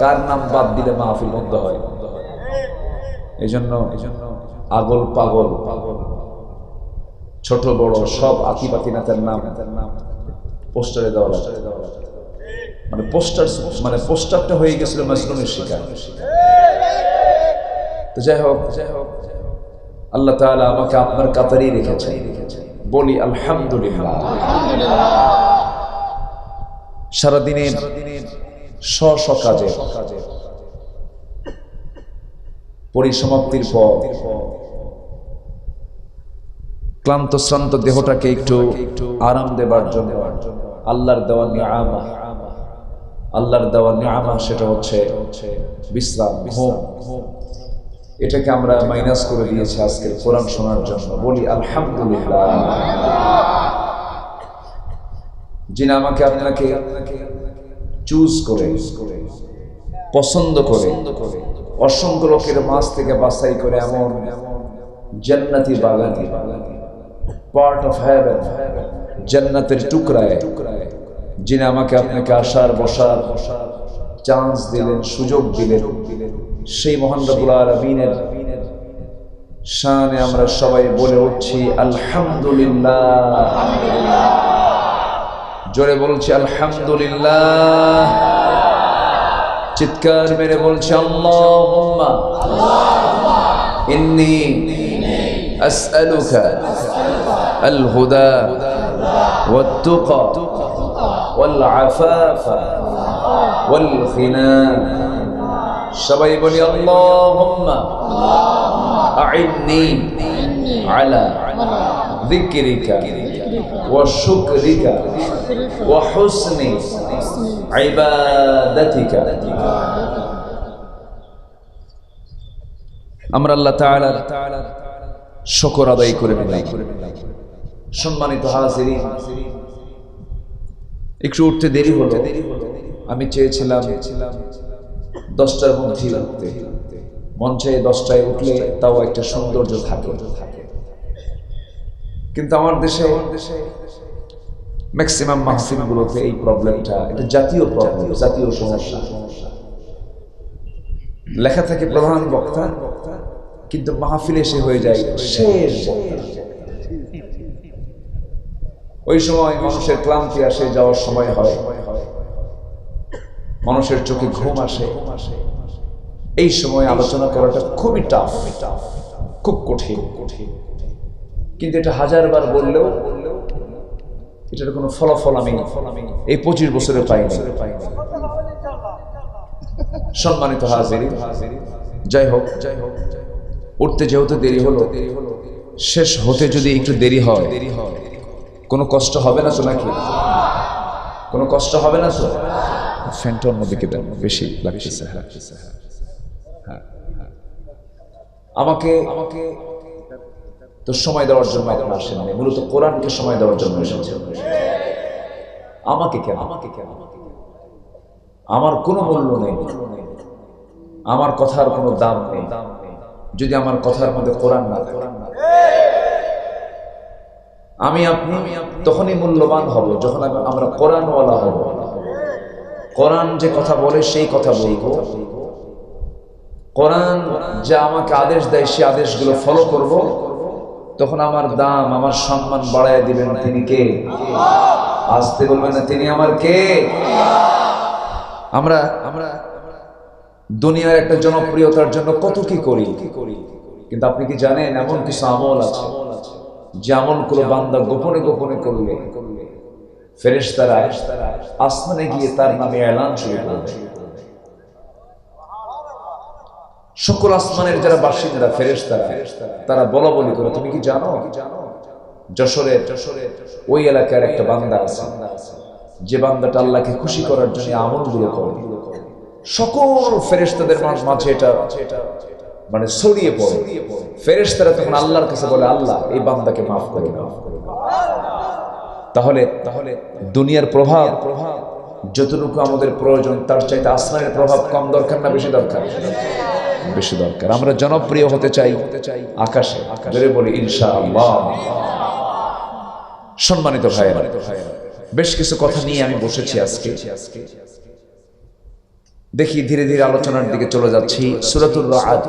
কার নাম বাদ দিলে মাহফিল বন্ধ হয়? এই জন্য আগল পাগল পাগল ছোট বড় সব আতিপাতি নেতার নাম পোস্টারে দেওয়া মানে পোস্টার মানে পোস্টারটা হয়ে গেছিল মাসলুমের শিকার। তো যাই হোক যাই হোক আল্লাহ তাআলা আমাকে আপনার কাতারেই রেখেছে বলি আলহামদুলিল্লাহ। সারাদিনের স্ব কাজে। পরিসমাপ্তির পর ক্লান্ত, শ্রান্ত দেহটাকে একটু আরাম দেবার জন্য আল্লাহর দেওয়া নিয়ামা। আল্লাহর দেওয়া নিয়ামা সেটা হচ্ছে বিশ্রাম এটাকে আমরা মাইনাস করে দিয়েছি আজকের কোরআন শোনার জন্য। বলি, আলহামদুলিল্লাহ। যিনি আমাকে আপনাকে চুজ করে, পছন্দ করে, অসংখ্য লোকের মাছ থেকে বাছাই করে এমন জান্নাতি বাগানি পার্ট অফ হ্যাভেন জান্নাতের টুকরায়, যিনি আমাকে আপনাকে আসার, বসার বসার চান্স দিলেন, সুযোগ দিলেন। সেই মহান রবুল আলমিনের শানে আমরা সবাই বলে উঠছি, আলহামদুলিল্লাহ। জোরে বলছি আলহামদুলিল্লাহ চিৎকার মেরে বলছি আল্লাহুম্মা ইন্নি আসআলুকা আল হুদা والتقى والعفاف والغنى সবাই বলি আল্লাহুম্মা আইন্নি আলা ذكرك وشكرك وحسن عبادتك আমরা আল্লাহ তাআলার শুকর আদায় করে নিলাম সম্মানিত হাজিরিন একটু উঠতে দেরি হলো আমি চেয়েছিলাম দশটার মধ্যে উঠতে মঞ্চে দশটায় উঠলে তাও একটা সৌন্দর্য থাকে কিন্তু আমার দেশে ম্যাক্সিমাম মাহফিলগুলোতে এই প্রবলেমটা এটা জাতীয় প্রবলেম জাতীয় সমস্যা। লেখা থাকে প্রধান বক্তা, কিন্তু মাহফিলে সে হয়ে যায় শেষ ওই সময় মানুষের ক্লান্তি আসে, যাওয়ার সময় হয়। মানুষের চোখে ঘুম আসে। এই সময় আলোচনা করাটা খুবই টাফ খুব কঠিন কঠিন। কিন্তু এটা হাজারবার বললেও এটার কোনো ফলাফল আমি এই পঁচিশ বছরে পাইনি। সম্মানিত হাজিরি, যাই হোক যাই হোক উঠতে যেহেতু দেরি হলো, শেষ হতে যদি একটু দেরি হয় দেরি হয় কোনো কষ্ট হবে না তো নাকি? কোনো কষ্ট হবে না তো? ফ্যানটা অন্যদিকে বেশি লাগতেছে হ্যাঁ। হ্যাঁ হ্যাঁ। আমাকে আমাকে তো সময় দেওয়ার জন্য এখন আসেন আমি মূলত কোরআনকে সময় দেওয়ার জন্য এসেছে আমাকে কেন? আমাকে কেন আমার কোনো মূল্য নেই। আমার কথার কোনো দাম নেই। দাম নেই যদি আমার কথার মধ্যে কোরআন না কোরআন না আমি আপনি তখনই মূল্যবান হব যখন আমরা কোরআনওয়ালা হব। কোরআন যে কথা বলে সেই কথা বলব। কোরআন যা আমাকে আদেশ দেয় সেই আদেশগুলো ফলো করব। তখন আমার দাম, আমার সম্মান বাড়ায় দিবেন তিনি কে? আসতে বলবেন না, তিনি আমার কে? আমরা আমরা দুনিয়ার একটা জনপ্রিয়তার জন্য কত কি করি? কি করি কিন্তু আপনি কি জানেন, এমন কিছু আমল আছে যে আমলগুলো বান্দা গোপনে গোপনে করলে ফেরেশতারা আসমানে গিয়ে তার নামে এলান শুরু করবে। সকল আসমানের যারা বাসিন্দারা, ফেরেশতারা, তারা বলা বলি করে, তুমি কি জানো যশোরের যশোরের ওই এলাকার একটা বান্দা আছে? যে বান্দাটা আল্লাহকে খুশি করার জন্য আমলগুলো করে। সকল ফেরেশতাদের মাঝে এটা মানে ছড়িয়ে পড়ে। ফেরেশতারা তখন আল্লাহর কাছে বলে, আল্লাহ, এই বান্দাকে মাফ করে দাও। তাহলে তাহলে দুনিয়ার প্রভাব প্রভাব, যতটুকু আমাদের প্রয়োজন, তার চাইতে আসমানের প্রভাব কম দরকার না বেশি দরকার? বেশি দরকার। আমরা জনপ্রিয় হতে চাই চাই আকাশে বলি, ইনশাআল্লাহ। সম্মানিত ভাইয়েরা, বেশ কিছু কথা নিয়ে আমি বসেছি আজকে। দেখি, ধীরে ধীরে আলোচনার দিকে চলে যাচ্ছি। সুরাতুল রাআদ।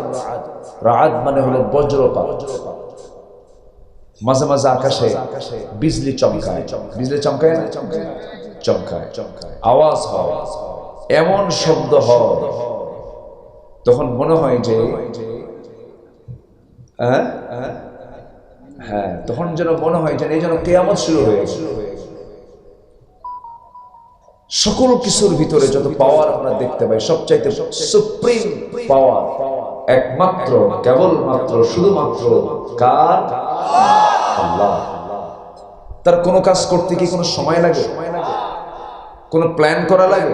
রাআদ মানে হলো বজ্রপাত। মাঝে মাঝে আকাশে বিজলি চমকায়। বিজলি চমকায় না? চমকায়। আওয়াজ হয়। এমন শব্দ হয় তখন মনে হয় যে হ্যাঁ হ্যাঁ তখন যেন মনে হয় যেন এই যেন কেয়ামত শুরু হয়ে সকল কিছুর ভিতরে যত পাওয়ার আমরা দেখতে পাই, সবচাইতে সুপ্রিম পাওয়ার একমাত্র, কেবলমাত্র, শুধুমাত্র কার? আল্লাহ। তার কোনো কাজ করতে কি কোনো সময় লাগে? কোনো প্ল্যান করা লাগে?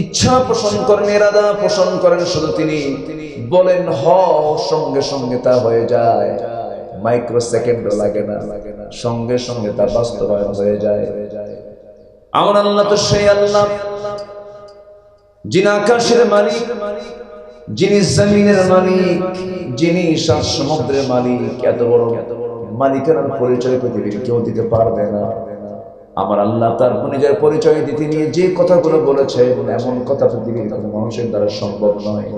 ইচ্ছা পোষণ করেন, এরাদা পোষণ করেন, শুধু তিনি বলেন, হ সঙ্গে সঙ্গে তা হয়ে যায়। মাইক্রো সেকেন্ডও লাগে না, সঙ্গে সঙ্গে তা বাস্তবায়ন হয়ে যায়। আমার আল্লাহ তো সেই আল্লাহ। যিনি আকাশের মালিক, যিনি জমিনের মালিক, যিনি সমুদ্রের মালিক, এত বড় মালিকের পরিচয় পৃথিবীর কেউ দিতে পারবে না। আমার আল্লাহ তার নিজের পরিচয় দিতে নিয়ে যে কথাগুলো বলেছেন এমন কথা পৃথিবীর কোনো মানুষের দ্বারা সম্ভব নয়।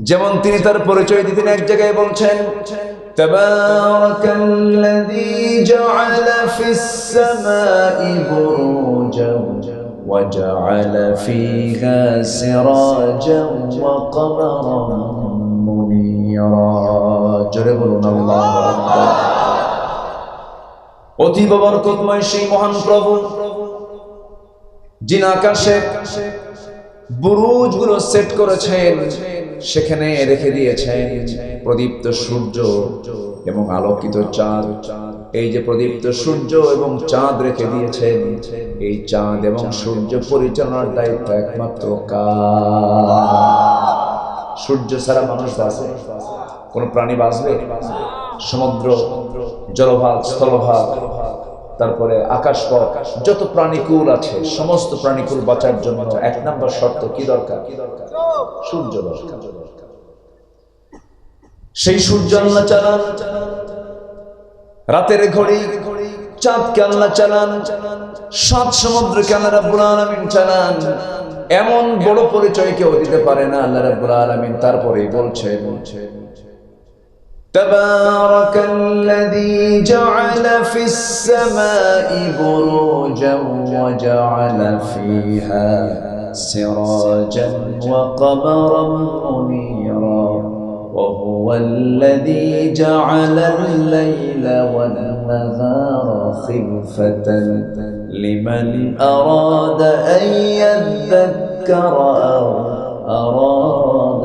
যেমন তিনি তার পরিচয় দিতেন এক জায়গায় বলছেন تبارك الذي جعل অতীব বরকতময় সেই মহান প্রভু, যিনি আকাশে বুরুজগুলো সেট করেছেন, সেখানে রেখে দিয়েছেন প্রদীপ্ত সূর্য এবং আলোকিত চাঁদ। এই যে প্রদীপ্ত সূর্য এবং চাঁদ রেখে দিয়েছেন, এই চাঁদ এবং সূর্য পরিচালনার দায়িত্ব একমাত্র সূর্য ছাড়া মানুষ বাঁচে? কোন প্রাণী বাঁচবে? সমুদ্র জলভাগ, স্থলভাগ, তারপরে আকাশপথ, যত প্রাণীকুল আছে, সমস্ত প্রাণীকুল বাঁচার জন্য এক নম্বর শর্ত কি দরকার? সূর্য দরকার। সেই সূর্য আল্লাহ চালান, রাতের ঘড়ি, চাঁদকে আল্লাহ চালান, সাত সমুদ্রকে আল্লাহ রাব্বুল আলামিন চালান। এমন বড় পরিচয় কেউ দিতে পারে না, আল্লাহ রাব্বুল আলামিন তারপরেই বলছেন تبارك الذي جعل في السماء بروجا وجعل فيها سراجا وقمرا منيرا وهو الذي جعل الليل والنهار خلفة لمن أراد أن يذكر أو أراد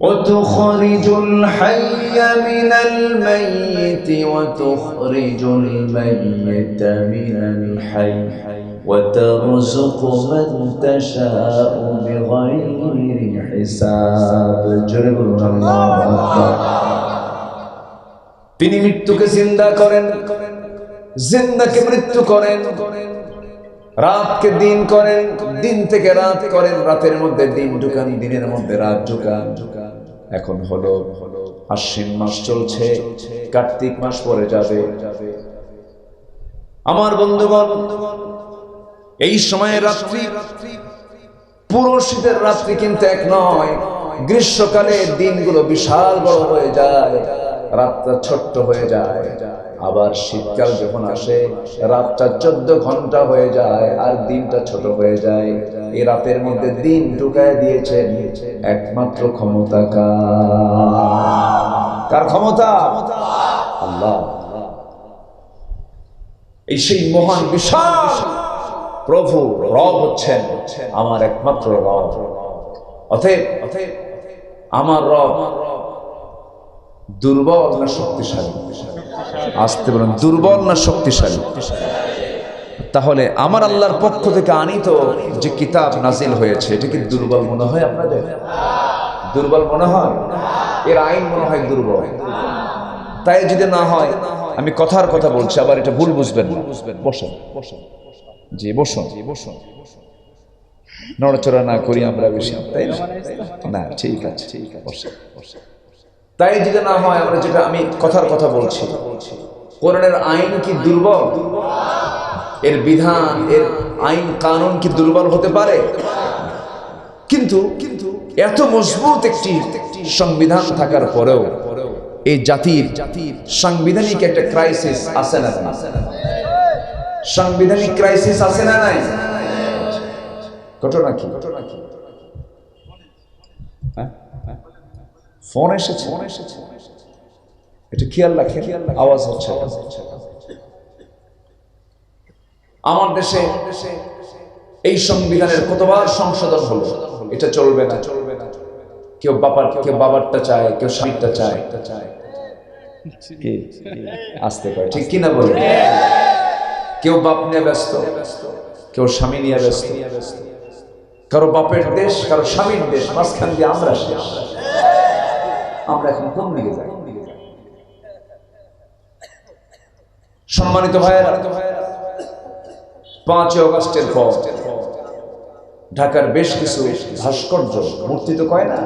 وتخرج الحي من الميت وتخرج الميت من الحي وترزق من تشاء بغير حساب جرب الله أكبر তিনি মৃত্যুকে জিন্দা করেন জিন্দাকে মৃত্যু করেন রাতকে দিন করেন দিন থেকে রাত করেন রাতের মধ্যে দিন ঢুকান দিনের মধ্যে রাত ঢুকান এখন হলো আশ্বিন মাস চলছে, কার্তিক মাস পরে যাবে। আমার বন্ধুগণ, এই সময়ে রাত্রি, পুরো শীতের রাত্রি কিন্তু এক নয়, গ্রীষ্মকালে দিনগুলো বিশাল বড় হয়ে যায়। রাতটা ছোট্ট হয়ে যায়। আবার শীতকাল যখন আসে, রাতটা চোদ্দ ঘণ্টা হয়ে যায় আর দিনটা ছোট হয়ে যায়। এই রাতের মধ্যে দিন ঢুকায় দিয়েছেন একমাত্র ক্ষমতা কার ক্ষমতা? আল্লাহ। এই সেই মহান, বিশাল প্রভু রব হচ্ছেন আমার একমাত্র রব। অতএব অতএব আমার রব দুর্বল না শক্তিশালী? আসতে বলেন, দুর্বল না শক্তিশালী? তাহলে আমার আল্লাহর পক্ষ থেকে আনিত যে কিতাব নাজিল হয়েছে, এটা কি দুর্বল মনে হয় আপনাদের? দুর্বল মনে হয়? এর আইন মনে হয় দুর্বল। তাই যদি না হয়, আমি কথার কথা বলছি, আবার এটা ভুল বুঝবেন বসেন জি, বসুন। বসুন নড়াচড়া না করি আমরা বেশি, তাই না? ঠিক আছে ঠিক আছে তাই যদি না হয় আমরা যেটা আমি কথার কথা বলছি, কোরআনের আইন কি দুর্বল এর বিধান, এর আইন কানুন কি দুর্বল হতে পারে কিন্তু কিন্তু এত মজবুত একটি সংবিধান থাকার পরেও এই জাতির জাতির সাংবিধানিক একটা ক্রাইসিস আছে না? সাংবিধানিক ক্রাইসিস আছে না নাই ঘটনা কি ঘটনা কি হ্যাঁ? ফোন এসেছে। ফোন এসেছে এটা খেয়াল রাখে আওয়াজ হচ্ছে। আমার দেশে এই সংবিধানের কতবার সংশোধন হলো? এটা চলবে না। চলবে না কেউ বাবার কেউ বাবারটা চায়, কেউ স্বামীরটা চায়। কি আসতে পারে। ঠিক কিনা বলে? কেউ বাপ নিয়ে ব্যস্ত, কেউ স্বামী নিয়ে ব্যস্ত। কারও বাপের দেশ, কারও স্বামীর দেশ, মাঝখান দিয়ে আমরা শেষ আমরা এখন কোন দিকে যাই। সম্মানিত ভাইয়েরা পাঁচই অগস্টের পর ঢাকার বেশ কিছু ভাস্কর্য মূর্তি তো কয় না?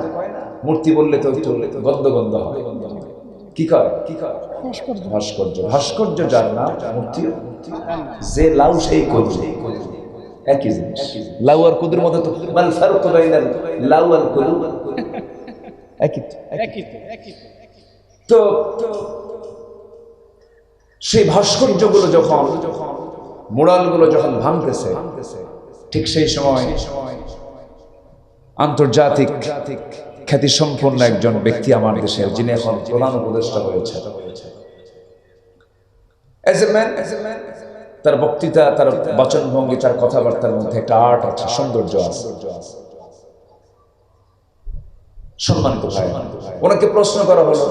মূর্তি বললে তো একটু গন্ধ গন্ধ হয় কি কয়? কি কয় ভাস্কর্য। ভাস্কর্য যার নাম মূর্তি যে লাউ সেই কদু। একই জিনিস। লাউ আর কুদুর মধ্যে তো মাল ফারুক বাইনাল লাউ আর কুদু। একই তো, সেই ভাস্কর্যগুলো যখন মোড়ালগুলো যখন ভাঙতেছে ঠিক সেই সময় আন্তর্জাতিক খ্যাতি সম্পন্ন একজন ব্যক্তি আমার দেশের যিনি এখন প্রধান উপদেষ্টা হয়েছে As a man, তার বক্তৃতা তার বচনভঙ্গি তার কথাবার্তার মধ্যে একটা আর্ট আছে সৌন্দর্য আছে। সম্মানিত ভাই ওনাকে প্রশ্ন করা হলো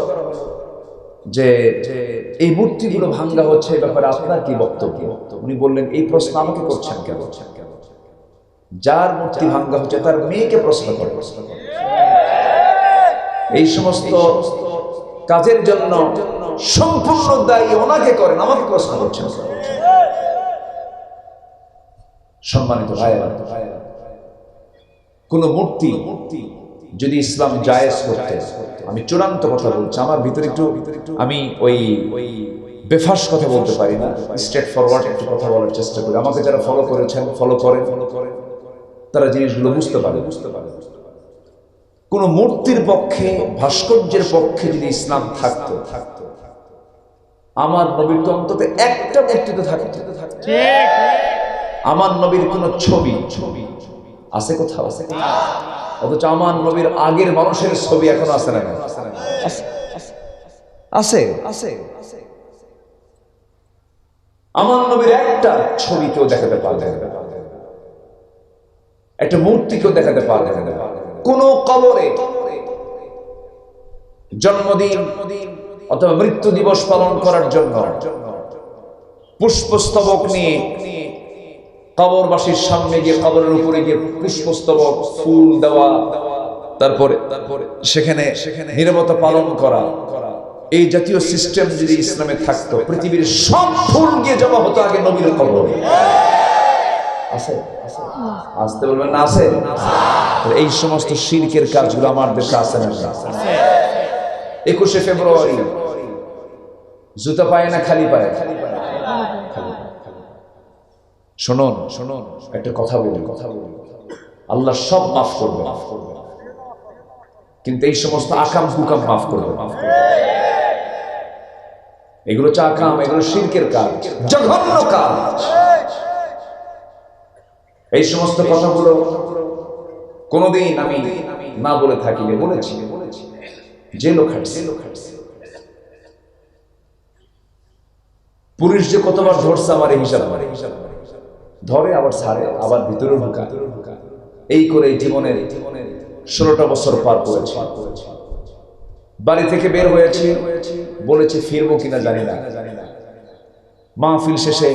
যে এই মূর্তিগুলো ভাঙ্গা হচ্ছে এই ব্যাপারে আপনার কি বক্তব্য? উনি বললেন এই প্রশ্ন আমাকে করছেন কেন? যার মূর্তি ভাঙ্গা হচ্ছে তার মেয়েকে প্রশ্ন করে এই সমস্ত কাজের জন্য সম্পূর্ণ দায়ী ওনাকে করেন আমাকে প্রশ্ন করছেন। সম্মানিত ভাইয়েরা কোন মূর্তি মূর্তি যদি ইসলাম জায়েজ করতে আমি চূড়ান্ত কথা বলছি আমার ভিতরে একটু আমি ওই ওই বেফাস কথা বলতে পারি না স্ট্রেট ফরওয়ার্ড একটু কথা বলার চেষ্টা করি। আমাকে যারা ফলো করেছেন ফলো করেন। ফলো করেন তারা জিনিসগুলো বুঝতে পারে। বুঝতে পারে কোন মূর্তির পক্ষে ভাস্কর্যের পক্ষে যদি ইসলাম থাকতো থাকতো আমার নবীর তো অন্তত একটা মূর্তিতে থাকতো। আমার নবীর কোন ছবি ছবি আছে কোথাও? আছে অথচ আমার নবীর আগের মানুষের ছবি এখন আছে না আছে আছে। আমার নবীর একটা ছবি কেউ দেখাতে পারবে একটা মূর্তি কেউ দেখাতে পারবে। কোন কবরে জন্মদিন অথবা মৃত্যু দিবস পালন করার জন্য পুষ্পস্তবক নিয়ে কবরবাসীর সামনে গিয়ে কবরের উপরে গিয়ে পুষ্পস্তবক, ফুল দেওয়া, তারপরে সেখানে নিরবতা পালন করা। এই জাতীয় সিস্টেম যদি ইসলামে থাকতো, পৃথিবীর সব ফুল গিয়ে জমা হতো আগে নবীর কবরে। আসতে বলবেন না এই সমস্ত শিরকের কাজগুলো আমার দেশে না একুশে ফেব্রুয়ারি, জুতা পায় না খালি পায় খালি পায়? শুনুন শুনুন, একটা কথা বলি কথা বলি। আল্লাহ সব মাফ করবে। মাফ করবে কিন্তু এই সমস্ত আকাম কুকাম মাফ করবে। মাফ করবে এগুলো হচ্ছে আকাম, এগুলো শিরকের কাজ, জঘন্য কাজ। এই সমস্ত কথাগুলো কোনোদিন আমি না বলে থাকি বলেছি। যে লোক হাঁটছে। পুলিশ যে কতবার ধরছে, আমার হিসাব আমার হিসাব ধরে আবার ছাড়ে আবার ভিতরে ঢুকা। এই করে এই জীবনের ষোলোটা বছর পার করেছে। বাড়ি থেকে বের হয়েছে, বলেছে ফিরবো কিনা জানি না। মাহফিল শেষে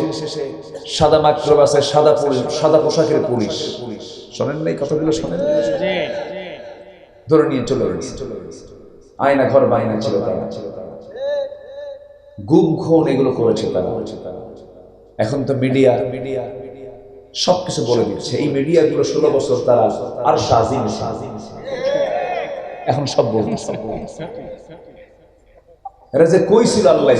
সাদা মাইক্রোবাসে সাদা পুলিশ সাদা পোশাকের পুলিশ। শোনেন নাই কথাগুলো, শোনেন ধরে নিয়ে চলে আয়না ঘর বাইনা ছিল তারা। গুম, খুন, এগুলো করেছে তারা। এখন তো মিডিয়া মিডিয়া সবকিছু বলে দিচ্ছে। এই মিডিয়াগুলো ষোলো বছর তারা আর সাজিন এখন সব বলতেছে। এরা যে কই ছিল, আল্লাহ